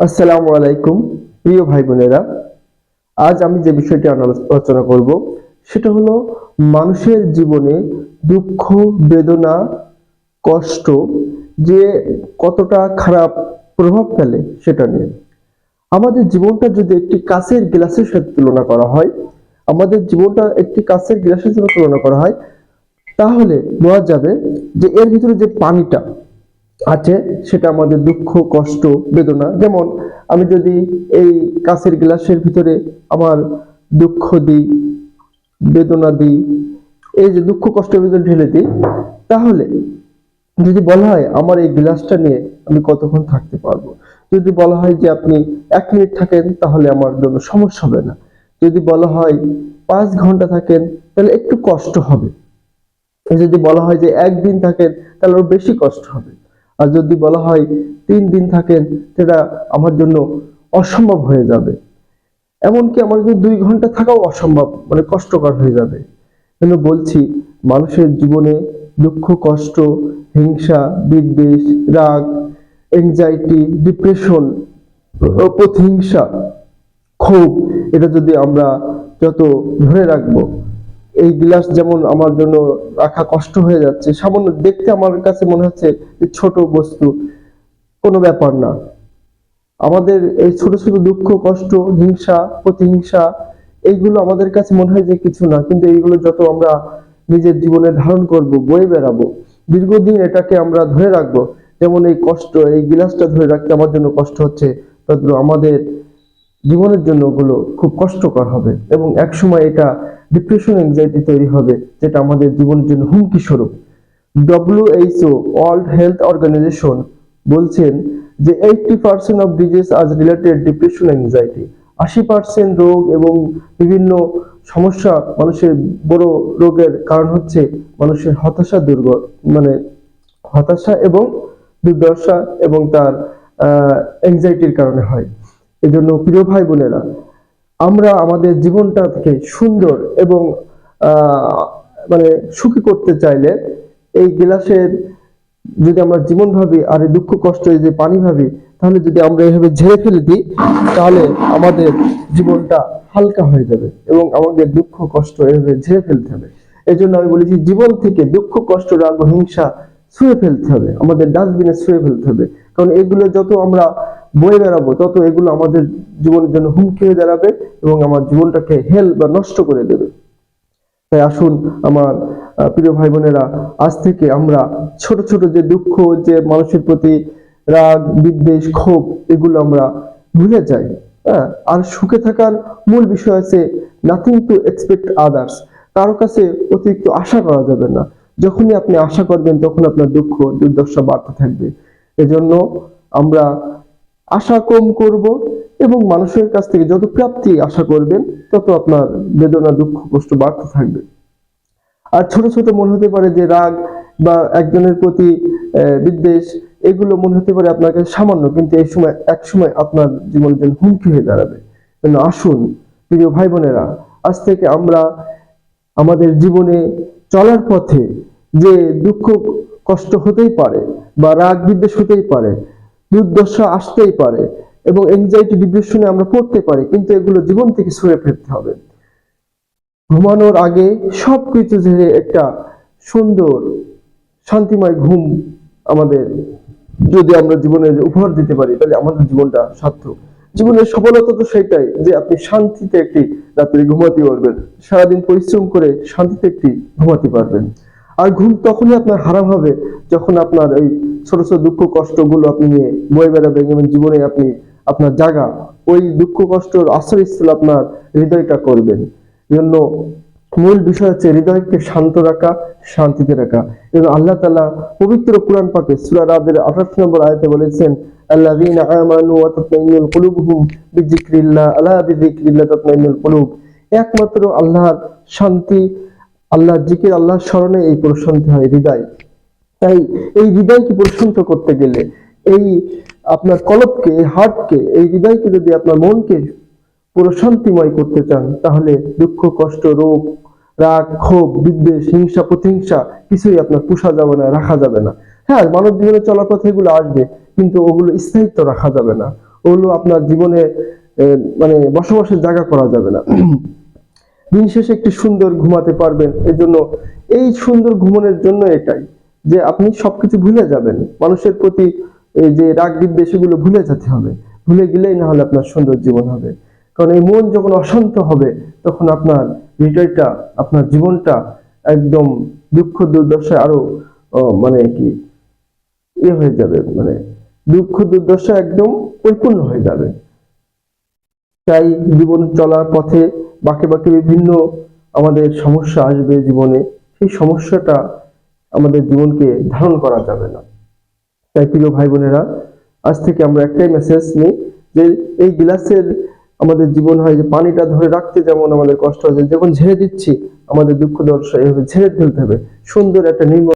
আসসালামু আলাইকুম, প্রিয় ভাই বোনেরা আজ আমি যে বিষয়টি আলোচনা করব, সেটা হলো মানুষের জীবনে দুঃখ, বেদনা, কষ্ট, যে কতটা খারাপ প্রভাব ফেলে সেটা নিয়ে। আমাদের জীবনটা যদি একটি কাঁচের গ্লাসের সাথে তুলনা করা হয়, আমাদের জীবনটা একটি কাঁচের গ্লাসের সাথে তুলনা করা হয়, তাহলে বলা যাবে যে এর ভিতরে যে পানিটা আছে, সেটা আমাদের দুঃখ, কষ্ট, বেদনা। যেমন, আমি যদি এই কাঁচের গ্লাসের ভিতরে আমার দুঃখ দিই, বেদনা দিই, এই যে দুঃখ কষ্টের ভিতরে ঢেলে দিই, তাহলে যদি বলা হয় আমার এই গ্লাসটা নিয়ে আমি কতক্ষণ থাকতে পারব? যদি বলা হয় যে আপনি এক মিনিট থাকেন, তাহলে আমার জন্য সমস্যা হবে না। যদি বলা হয় পাঁচ ঘণ্টা থাকেন, তাহলে একটু কষ্ট হবে। যদি বলা হয় যে একদিন থাকেন, তাহলে আরও বেশি কষ্ট হবে। আর যদি বলা হয় তিন দিন থাকেন, সেটা আমার জন্য অসম্ভব হয়ে যাবে। এমনকি আমার যদি দুই ঘণ্টা থাকাও অসম্ভব মানে কষ্টকর হয়ে যাবে। কিন্তু বলছি, মানুষের জীবনে দুঃখ, কষ্ট, হিংসা, বিদ্বেষ, রাগ এংজাইটি ডিপ্রেশন প্রতিহিংসা, ক্ষোভ, এটা যদি আমরা যত ধরে রাখব এই গ্লাস যেমন আমার জন্য রাখা কষ্ট হয়ে যাচ্ছে, সামান্য দেখতে আমার কাছে মনে হচ্ছে যে ছোট বস্তু, কোনো ব্যাপার না। আমাদের এই ছোট ছোট দুঃখ, কষ্ট, হিংসা, প্রতিহিংসা, এইগুলো আমাদের কাছে মনে হয় যে কিছু না, কিন্তু এইগুলো যত আমরা নিজের জীবনে ধারণ করব, বয়ে বেড়াবো, দীর্ঘদিন এটাকে আমরা ধরে রাখব, যেমন এই কষ্ট, এই গিলাসটা ধরে রাখতে আমার জন্য কষ্ট হচ্ছে তত আমাদের জীবনের জন্য ওগুলো খুব কষ্টকর হবে। এবং একসময় এটা ডিপ্রেশন এংজাইটি তৈরি হবে, যেটা আমাদের জীবনের জন্য হুমকি স্বরূপ। ডব্লিউএইচও ওয়ার্ল্ড হেলথ অর্গানাইজেশন বলছেন যে এইটটি পার্সেন্ট অফ ডিজিজ আজ রিলেটেড ডিপ্রেশন এংজাইটি আশি পার্সেন্ট রোগ এবং বিভিন্ন সমস্যা মানুষের, বড় রোগের কারণ হচ্ছে মানুষের হতাশা দুর্গ মানে হতাশা এবং দুর্দশা এবং তার এংজাইটির কারণে হয়। এজন্য প্রিয় ভাই বোনেরা আমরা আমাদের জীবনটাকে সুন্দর এবং মানে সুখী করতে চাইলে এই গ্লাসের যদি আমরা জীবন ভাবি আর এই দুঃখ কষ্ট যে পানি ভাবি, তাহলে যদি আমরা এভাবে ঝেড়ে ফেলে দিই, তাহলে আমাদের জীবনটা হালকা হয়ে যাবে এবং আমাদের দুঃখ কষ্ট এভাবে ঝেড়ে ফেলতে হবে। এই জন্য আমি বলেছি, জীবন থেকে দুঃখ, কষ্ট, রাগ হিংসা ছুঁয়ে ফেলতে হবে। আমাদের ডাস্টবিনে ছুঁয়ে ফেলতে হবে। কারণ এগুলো যত আমরা বয়ে বেড়াবো, তত এগুলো আমাদের জীবনের জন্য হুমকি হয়ে দাঁড়াবে এবং আমার জীবনটাকে হেল বা নষ্ট করে দেবে। তাই আসুন আমার প্রিয় ভাই বোনেরা আজ থেকে আমরা ছোট ছোট যে দুঃখ, যে মানুষের প্রতি রাগ, বিদ্বেষ, ক্ষোভ, এগুলো আমরা ভুলে যাই। হ্যাঁ আর সুখে থাকার মূল বিষয় আছে নাথিং টু এক্সপেক্ট আদার্স কারও কাছে অতিরিক্ত আশা করা যাবে না। যখনই আপনি আশা করবেন, তখন আপনার দুঃখ, দুর্দশা বাড়তে থাকবে। এজন্য আমরা আশা কম করব এবং মানুষের কাছ থেকে যত প্রাপ্তি আশা করবেন, তত আপনার বেদনা, দুঃখ, কষ্ট বাড়তে থাকবে। আর ছোট ছোট মনে হতে পারে যে রাগ বা একজনের প্রতি বিদ্বেষ, এগুলো মনে হতে পারে আপনার কাছে সামান্য, কিন্তু এই সময়, এক সময় আপনার জীবনের জন্য হুমকি হয়ে দাঁড়াবে। আসুন, প্রিয় ভাই বোনেরা আজ থেকে আমরা আমাদের জীবনে চলার পথে যে দুঃখ কষ্ট হতেই পারে বা রাগ বিদ্বেষ হতেই পারে, দুর্দশা আসতেই পারে এবং এংজাইটি ডিপ্রেশনে আমরা পড়তে পারি, কিন্তু এগুলো জীবন থেকে সরে ফেলতে হবে। ঘুমানোর আগে সবকিছু ঝেড়ে একটা সুন্দর, শান্তিময় ঘুম আমাদের, যদি আমরা জীবনে উপহার দিতে পারি, তাহলে আমাদের জীবনটা সার্থক। জীবনের সফলতা তো সেটাই যে আপনি শান্তিতে একটি রাত্রে ঘুমাতে পারবেন, সারাদিন পরিশ্রম করে শান্তিতে একটি ঘুমাতে পারবেন। আর ঘুম তখনই আপনার হারাম হবে যখন আপনার ওই ছোট ছোট দুঃখ কষ্টগুলো আপনি নিয়ে বয়ে বেড়াবেন এবং জীবনে আপনি আপনার জায়গা ওই দুঃখ কষ্টর আশ্রয়স্থল আপনার হৃদয়টা করবেন। জন্য মূল বিষয় হচ্ছে হৃদয়কে শান্ত রাখা, শান্তিতে রাখা। এবং আল্লাহ তালা পবিত্র কোরআন পাকে সূরা রাদের 28 নম্বর আয়তে বলেছেন, আল্লাযীনা আমানু ওয়া তাতমাইন্নুল কুলুবুহুম একমাত্র আল্লাহর শান্তি আল্লাহর জিকির, আল্লাহর স্মরণে এই প্রশান্তি হয়, হৃদয়। তাই এই হৃদয়কে প্রশান্ত করতে গেলে এই আপনার কলবকে, এই হার্টকে, এই হৃদয়কে যদি আপনার মনকে পুরো শান্তিময় করতে চান, তাহলে দুঃখ, কষ্ট, রোগ, রাগ, ক্ষোভ, বিদ্বেষ, হিংসা, প্রতিহিংসা কিছুই আপনার পোষা যাবে না, রাখা যাবে না। হ্যাঁ মানব জীবনে চলার পথে এগুলো আসবে, কিন্তু ওগুলো স্থায়িত্ব রাখা যাবে না। ওগুলো আপনার জীবনে মানে বসবাসের জায়গা করা যাবে না। দিন শেষে একটি সুন্দর ঘুমাতে পারবেন। এর জন্য এই সুন্দর ঘুমানোর জন্য এটাই, যে আপনি সবকিছু ভুলে যাবেন। মানুষের প্রতি এই যে রাগ বিদ্বেষ, এগুলো ভুলে যেতে হবে। ভুলে গেলেই না হলে আপনার সুন্দর জীবন হবে। কারণ এই মন যখন অশান্ত হবে, তখন আপনার হৃদয়টা, আপনার জীবনটা একদম দুঃখ দুর্দশায় আরও মানে কি ইয়ে হয়ে যাবে। মানে দুঃখ, দুর্দশা একদম পরিপূর্ণ হয়ে যাবে। তাই জীবন চলার পথে বাঁকে বাঁকে বিভিন্ন আমাদের সমস্যা আসবে জীবনে, সেই সমস্যাটা আমাদের জীবনকে ধারণ করা যাবে না। তাই প্রিয় ভাই বোনেরা আজ থেকে আমরা একটাই মেসেজ নিই যে এই গ্লাসের আমাদের জীবন হয় যে পানিটা ধরে রাখতে যেমন আমাদের কষ্ট হচ্ছে যখন ঝেড়ে দিচ্ছি আমাদের দুঃখ দর্শা এভাবে ঝেড়ে ফেলতে হবে। সুন্দর একটা নির্মল